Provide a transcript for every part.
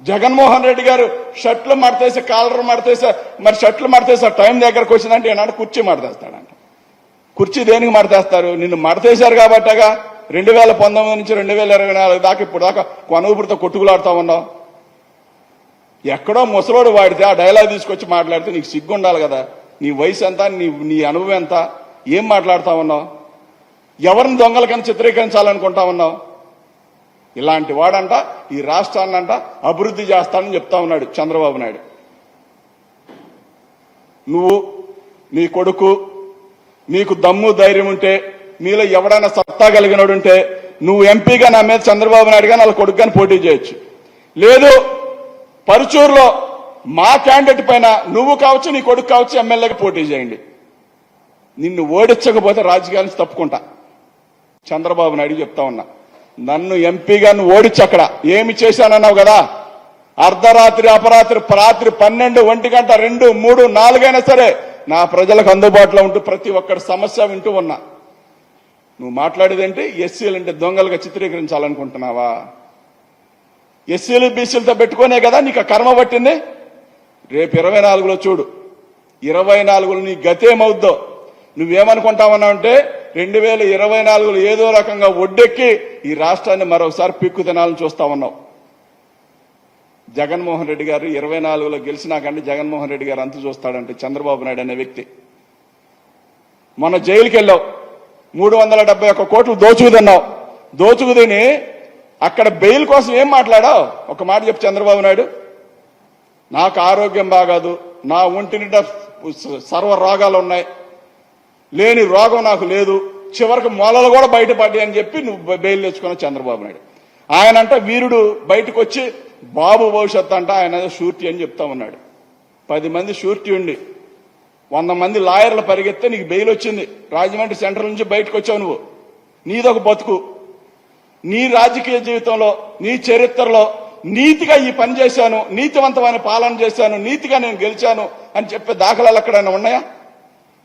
జగన్మోహన్ రెడ్డి గారు షర్ట్లు మడతేసి కాలర్ మడతేసా మరి షర్ట్లు మడతేసా టైం దగ్గరకు వచ్చిందంటే ఈనాడు కుర్చీ మడతేస్తాడంట. కుర్చీ దేనికి మడతేస్తారు? నిన్ను మడతేశారు కాబట్టగా రెండు వేల పంతొమ్మిది నుంచి రెండు వేల ఇరవై నాలుగు దాకా ఇప్పుడు దాకా కొనవుపుడితో కొట్టుకులాడుతా ఉన్నావు. ఎక్కడో ముసలోడు వాడితే ఆ డైలాగ్ తీసుకొచ్చి మాట్లాడితే నీకు సిగ్గు ఉండాలి కదా. నీ వయసు ఎంత నీ నీ అనుభవం ఎంత? ఏం మాట్లాడుతా ఉన్నావు? ఎవరిని దొంగల కింద చిత్రీకరించాలనుకుంటా ఉన్నావు? ఇలాంటి వాడంట ఈ రాష్ట్రాన్నంట అభివృద్ధి చేస్తానని చెప్తా ఉన్నాడు చంద్రబాబు నాయుడు. నువ్వు నీ కొడుకు నీకు దమ్ము ధైర్యం ఉంటే మీలో ఎవడైనా సత్తా కలిగినోడుంటే నువ్వు ఎంపీగా నా మీద చంద్రబాబు నాయుడు గాని వాళ్ళ కొడుకు కానీ పోటీ చేయొచ్చు. లేదు పరుచూరులో మా క్యాండిడేట్ పైన నువ్వు కావచ్చు నీ కొడుకు కావచ్చు ఎమ్మెల్యేగా పోటీ చేయండి. నిన్ను ఓడించకపోతే రాజకీయాలను తప్పుకుంటా. చంద్రబాబు నాయుడు చెప్తా ఉన్నా. నన్ను ఎంపీగా నువ్వు ఓడించి అక్కడ. ఏమి చేశానన్నావు కదా? అర్ధరాత్రి అపరాత్రి రాత్రి పన్నెండు ఒంటి గంట రెండు మూడు నాలుగైనా సరే నా ప్రజలకు అందుబాటులో ఉంటూ ప్రతి ఒక్కరి సమస్య వింటూ ఉన్నా. నువ్వు మాట్లాడేదేంటి? ఎస్సీలు అంటే దొంగలుగా చిత్రీకరించాలనుకుంటున్నావా? ఎస్సీలు బీసీలతో పెట్టుకునే కదా నీకు కర్మ పట్టింది? రేపు ఇరవై నాలుగులో చూడు. ఇరవై నాలుగులో నీ గతేమవుద్దో? నువ్వేమనుకుంటావన్నావు అంటే రెండు వేల ఇరవై నాలుగులో ఏదో రకంగా ఒడ్డెక్కి ఈ రాష్ట్రాన్ని మరొకసారి పిక్కు తినాలని చూస్తా ఉన్నాం. జగన్మోహన్ రెడ్డి గారు ఇరవై నాలుగులో గెలిచినాకంటే జగన్మోహన్ రెడ్డి గారు అంత చూస్తాడంటే చంద్రబాబు నాయుడు అనే వ్యక్తి. మొన్న జైలుకి వెళ్ళావు మూడు వందల డెబ్బై ఒక్క కోట్లు దోచుకుదన్నావు దోచుకుదిని దోచుకు తిని అక్కడ బెయిల్ కోసం ఏం మాట్లాడావు? ఒక మాట చెప్పు చంద్రబాబు నాయుడు. నాకు ఆరోగ్యం బాగాదు. నా ఒంటి నిండా సర్వ రోగాలు ఉన్నాయి. లేని రోగం నాకు లేదు. చివరికి మొలలు కూడా బయటపడ్డాయి అని చెప్పి నువ్వు బెయిల్ తెచ్చుకున్న చంద్రబాబు నాయుడు. ఆయన అంట వీరుడు బయటకు వచ్చి బాబు భవిష్యత్తు అంట ఆయన షూరిటీ అని చెప్తా ఉన్నాడు. పది మంది షూరిటీ ఉండి వంద మంది లాయర్లు పరిగెత్తే నీకు బెయిల్ వచ్చింది. రాజమండ్రి సెంట్రల్ నుంచి బయటకు వచ్చావు నువ్వు నీదొక బతుకు. నీ రాజకీయ జీవితంలో నీ చరిత్రలో నీతిగా ఈ పని చేశాను. నీతివంతమైన పాలన చేశాను. నీతిగా నేను గెలిచాను అని చెప్పే దాఖలాలు ఎక్కడైనా ఉన్నాయా?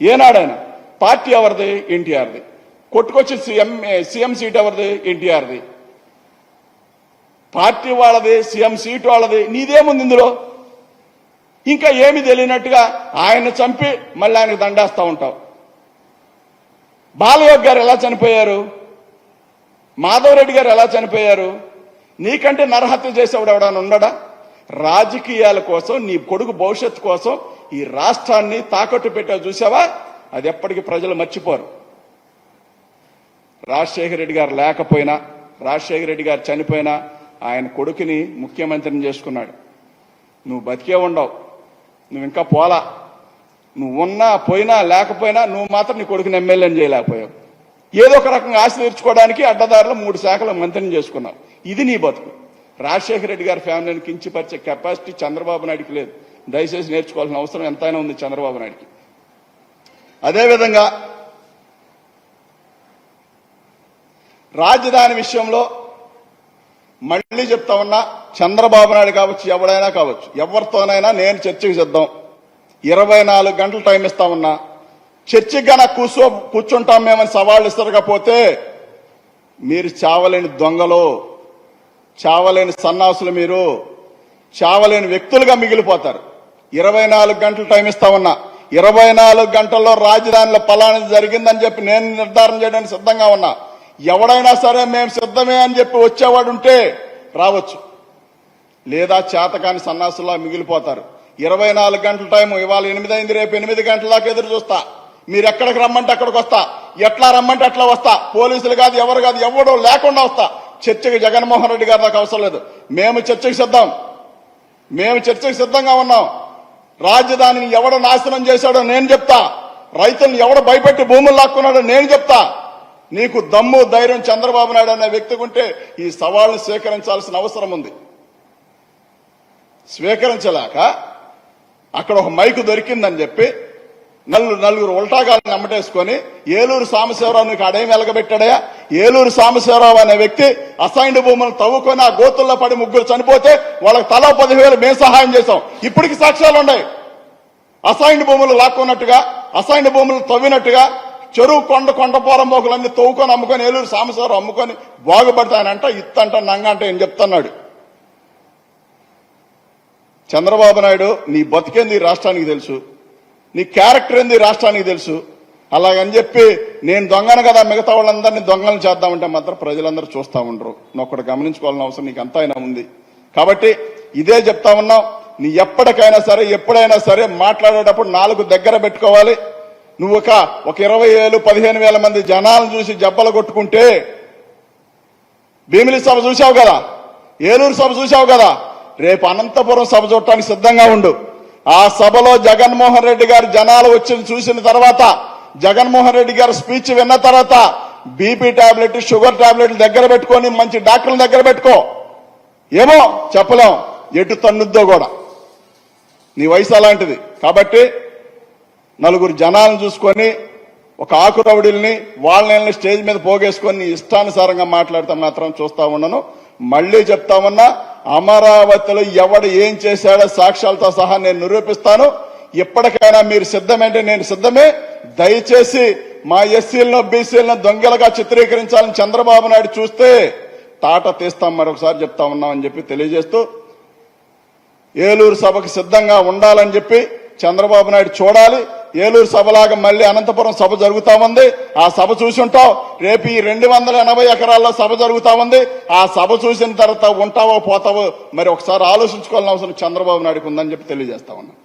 ఏనాడైనా పార్టీ ఎవరిది? ఎన్టీఆర్ది. కొట్టుకొచ్చి సీఎం సీఎం సీట్ ఎవరిది? ఎన్టీఆర్ది. పార్టీ వాళ్ళది సీఎం సీట్ వాళ్ళది నీదేముంది ఇందులో? ఇంకా ఏమి తెలియనట్టుగా ఆయన చంపి మళ్ళీ ఆయనకు దండేస్తా ఉంటావు. బాలయోగ్ గారు ఎలా చనిపోయారు? మాధవరెడ్డి గారు ఎలా చనిపోయారు? నీకంటే నరహత్య చేసేవాడు ఎవడని ఉండడా? రాజకీయాల కోసం నీ కొడుకు భవిష్యత్తు కోసం ఈ రాష్ట్రాన్ని తాకట్టు పెట్టావు చూసావా? అది ఎప్పటికీ ప్రజలు మర్చిపోరు. రాజశేఖర రెడ్డి గారు లేకపోయినా రాజశేఖర రెడ్డి గారు చనిపోయినా ఆయన కొడుకుని ముఖ్యమంత్రిని చేసుకున్నాడు. నువ్వు బతికే ఉండవు. నువ్వు ఇంకా పోలా. నువ్వు ఉన్నా పోయినా లేకపోయినా నువ్వు మాత్రం నీ కొడుకుని ఎమ్మెల్యేని చేయలేకపోయావు. ఏదో ఒక రకంగా ఆశ తీర్చుకోవడానికి అడ్డదారులు మూడు శాఖలు మంత్రిని చేసుకున్నావు. ఇది నీ బతుకు. రాజశేఖర రెడ్డి గారి ఫ్యామిలీని కించిపరిచే కెపాసిటీ చంద్రబాబు నాయుడికి లేదు. దయచేసి నేర్చుకోవాల్సిన అవసరం ఎంతైనా ఉంది చంద్రబాబు నాయుడికి. అదేవిధంగా రాజధాని విషయంలో మళ్ళీ చెప్తా ఉన్నా చంద్రబాబు నాయుడు కావచ్చు ఎవడైనా కావచ్చు ఎవరితోనైనా నేను చర్చకు సిద్ధం. ఇరవై నాలుగు గంటలు టైం ఇస్తా ఉన్నా. చర్చకి గన కూర్చో కూర్చుంటాం మేమని సవాళ్ళు ఇస్తారకపోతే మీరు చావలేని దొంగలు చావలేని సన్నాసులు మీరు చావలేని వ్యక్తులుగా మిగిలిపోతారు. ఇరవై నాలుగు గంటలు టైం ఇస్తా ఉన్నా. ఇరవై నాలుగు గంటల్లో రాజధానిలో పలానా జరిగిందని చెప్పి నేను నిర్ధారణ చేయడానికి సిద్ధంగా ఉన్నా. ఎవడైనా సరే మేము సిద్ధమే అని చెప్పి వచ్చేవాడు ఉంటే రావచ్చు. లేదా చేతకాని సన్నాసులా మిగిలిపోతారు. ఇరవై నాలుగు గంటల టైం ఇవాళ ఎనిమిది అయింది రేపు ఎనిమిది గంటల దాకా ఎదురు చూస్తా. మీరు ఎక్కడికి రమ్మంటే అక్కడికి వస్తా. ఎట్లా రమ్మంటే అట్లా వస్తా. పోలీసులు కాదు ఎవరు కాదు ఎవడో లేకుండా వస్తా. చర్చకి జగన్మోహన్ రెడ్డి గారు నాకు అవసరం లేదు. మేము చర్చకు సిద్ధం. మేము చర్చకు సిద్ధంగా ఉన్నాం. రాజధానిని ఎవడ నాశనం చేశాడో నేను చెప్తా. రైతులను ఎవడ భయపెట్టి భూములు లాక్కున్నాడో నేను చెప్తా. నీకు దమ్ము ధైర్యం చంద్రబాబు నాయుడు అనే వ్యక్తి ఉంటే ఈ సవాళ్ళు స్వీకరించాల్సిన అవసరం ఉంది. స్వీకరించలేక అక్కడ ఒక మైకు దొరికిందని చెప్పి నలుగురు నలుగురు ఉల్టాగాలను నమ్మటేసుకొని ఏలూరు సాంబశివరావు నీకు అడేం వెలగబెట్టాడయా? ఏలూరు సాంబశివరావు అనే వ్యక్తి అసైన్డ్ భూములను తవ్వుకొని ఆ గోతుల్లో పడి ముగ్గురు చనిపోతే వాళ్ళకి తలా పదివేలు మేము సహాయం చేశాం. ఇప్పటికి సాక్ష్యాలు ఉన్నాయి. అసైన్డ్ భూములు లాక్కున్నట్టుగా అసైన్డ్ భూములు తవ్వినట్టుగా చెరువు కొండ కొండ మోకులన్నీ తవ్వుకొని అమ్ముకొని ఏలూరు సాంబశివరావు అమ్ముకొని బాగుపడతానంట ఇత్తంట నంగంట ఏం చెప్తున్నాడు? చంద్రబాబు నాయుడు నీ బతికేంది రాష్ట్రానికి తెలుసు. నీ క్యారెక్టర్ ఏంది రాష్ట్రానికి తెలుసు. అలాగని చెప్పి నేను దొంగను కదా మిగతా వాళ్ళందరినీ దొంగలు చేద్దామంటే మాత్రం ప్రజలందరూ చూస్తా ఉండరు. నువ్వు ఒకటి గమనించుకోవాల్సిన అవసరం నీకు అంతా అయినా ఉంది. కాబట్టి ఇదే చెప్తా ఉన్నాం. నీ ఎప్పటికైనా సరే ఎప్పుడైనా సరే మాట్లాడేటప్పుడు నాలుగు దగ్గర పెట్టుకోవాలి. నువ్వు ఒక ఒక ఇరవై వేలు పదిహేను వేల మంది జనాలను చూసి జబ్బలు కొట్టుకుంటే భీమిలి సభ చూసావు కదా? ఏలూరు సభ చూసావు కదా? రేపు అనంతపురం సభ చూడటానికి సిద్ధంగా ఉండు. ఆ సభలో జగన్మోహన్ రెడ్డి గారు జనాలు వచ్చి చూసిన తర్వాత జగన్మోహన్ రెడ్డి గారు స్పీచ్ విన్న తర్వాత బీపీ టాబ్లెట్ షుగర్ టాబ్లెట్లు దగ్గర పెట్టుకొని మంచి డాక్టర్ల దగ్గర పెట్టుకో. ఏమో చెప్పలేం. ఎటు తన్నుద్దో కూడా. నీ వయసు అలాంటిది. కాబట్టి నలుగురు జనాలను చూసుకొని ఒక ఆకురవుడిల్ని వాళ్ళని స్టేజ్ మీద పోగేసుకొని ఇష్టానుసారంగా మాట్లాడితే మాత్రం చూస్తా ఉన్నాను. మళ్ళీ చెప్తా ఉన్నా అమరావతిలో ఎవడు ఏం చేశాడో సాక్ష్యాలతో సహా నేను నిరూపిస్తాను. ఇప్పటికైనా మీరు సిద్ధమంటే నేను సిద్ధమే. దయచేసి మా ఎస్సీలను బీసీలను దొంగలుగా చిత్రీకరించాలని చంద్రబాబు నాయుడు చూస్తే తాట తీస్తాం మరొకసారి చెప్తా ఉన్నామని చెప్పి తెలియజేస్తూ ఏలూరు సభకు సిద్ధంగా ఉండాలని చెప్పి చంద్రబాబు నాయుడు చూడాలి. ఏలూరు సభలాగా మళ్ళీ అనంతపురం సభ జరుగుతా ఉంది. ఆ సభ చూసి ఉంటావు. రేపు ఈ రెండు వందల ఎనభై ఎకరాల్లో సభ జరుగుతా ఉంది. ఆ సభ చూసిన తర్వాత ఉంటావో పోతావో మరి ఒకసారి ఆలోచించుకోవాలని అవసరం చంద్రబాబు నాయుడుకు ఉందని చెప్పి తెలియజేస్తా ఉన్నాం.